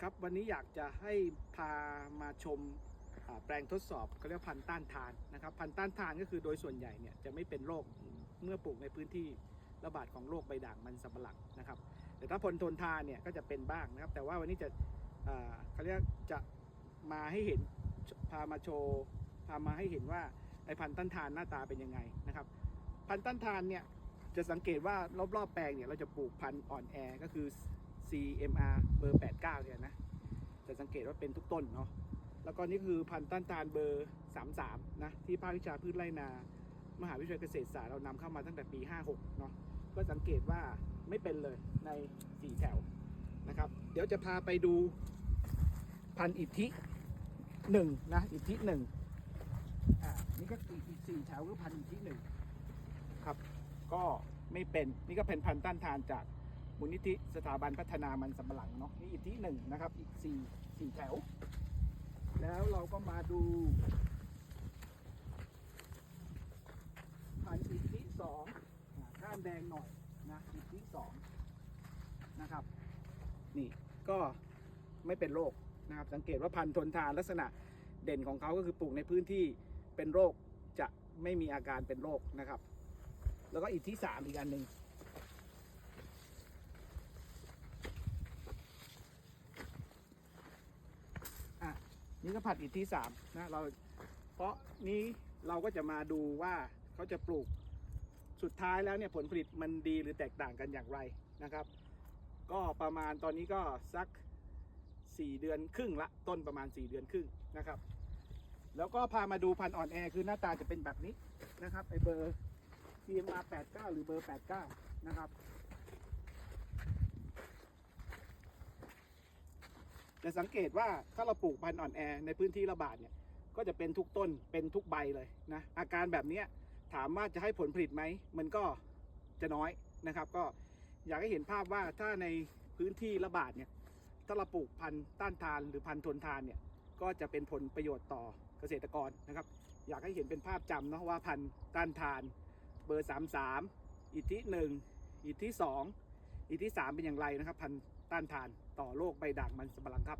ครับวันนี้อยากจะให้พามาชมแปลงทดสอบเขาเรียกพันธุ์ต้านทานนะครับพันธุ์ต้านทานก็คือโดยส่วนใหญ่เนี่ยจะไม่เป็นโรคเมื่อปลูกในพื้นที่ระบาดของโรคใบด่างมันสำปะหลังนะครับแต่ถ้าพลทนทานเนี่ยก็จะเป็นบ้างนะครับ แต่ว่าวันนี้จะเขาเรียกจะมาให้เห็นพามาโชว์พามาให้เห็นว่าไอพันธุ์ต้านทานหน้าตาเป็นยังไงนะครับ พันธุ์ต้านทานเนี่ยจะสังเกตว่ารอบๆแปลงเนี่ยเราจะปลูกพันธุ์อ่อนแอก็คือ CMR เบอร์ 89 เนี่ยนะ จะสังเกตว่าเป็นทุกต้นเนาะ แล้วก็นี่คือพันธุ์ต้านทานเบอร์ 33 นะ ที่ภาควิชาพืชไร่นา มหาวิทยาลัยเกษตรศาสตร์เรานำเข้ามาตั้งแต่ปี 56 เนาะ ก็สังเกตว่าไม่เป็นเลยใน 4 แถวนะครับ เดี๋ยวจะพาไปดูพันธุ์อิทธิหนึ่งนะอิทธิหนึ่งอ่านี่ก็อีกอีกสี่แถวคือพันธุ์อิทธิหนึ่งครับ ก็ไม่เป็นนี่ก็เป็นพันธุ์ต้านทานจาก มูลนิธิสถาบันพัฒนามันสำปะหลังเนาะนี่อีกที่หนึ่งนะครับ อีกสี่สี่แถว แล้วเราก็มาดูพันธุ์อีกที่สองอ่าก้านแดงหน่อยนะอีกที่สองนะครับ นี่ก็ไม่เป็นโรคนะครับ สังเกตว่าพันธุ์ทนทานลักษณะเด่นของเขาก็คือปลูกในพื้นที่เป็นโรคจะไม่มีอาการเป็นโรคนะครับ แล้วก็อีกที่สามอีกอันหนึ่ง นี่ก็ผัดอีกที่สามนะเราเพราะนี้เราก็จะมาดูว่าเขาจะปลูกสุดท้ายแล้วเนี่ยผลผลิตมันดีหรือแตกต่างกันอย่างไรนะครับ ก็ประมาณตอนนี้ก็สัก 4 เดือนครึ่งละต้นประมาณ 4 เดือนครึ่งนะครับ แล้วก็พามาดูพันอ่อนแอคือหน้าตาจะเป็นแบบนี้นะครับไอเบอร์ CMR 89 หรือเบอร์ 89 นะครับ จะสังเกตว่าถ้าเราปลูกพันธุ์อ่อนแอในพื้นที่ระบาดเนี่ยก็จะเป็นทุกต้นเป็นทุกใบเลยนะอาการแบบนี้ถามว่าจะให้ผลผลิตไหมมันก็จะน้อยนะครับ ก็อยากให้เห็นภาพว่าถ้าในพื้นที่ระบาดเนี่ยถ้าเราปลูกพันธุ์ต้านทานหรือพันธุ์ทนทานเนี่ยก็จะเป็นผลประโยชน์ต่อเกษตรกรนะครับ อยากให้เห็นเป็นภาพจำเนาะว่าพันธุ์ต้านทาน เบอร์ 33 อิทธิ1อิทธิ2 อีที่ 3 เป็นอย่างไรนะครับ พันต้านทานต่อโรคใบด่างมันสำปะหลังครับ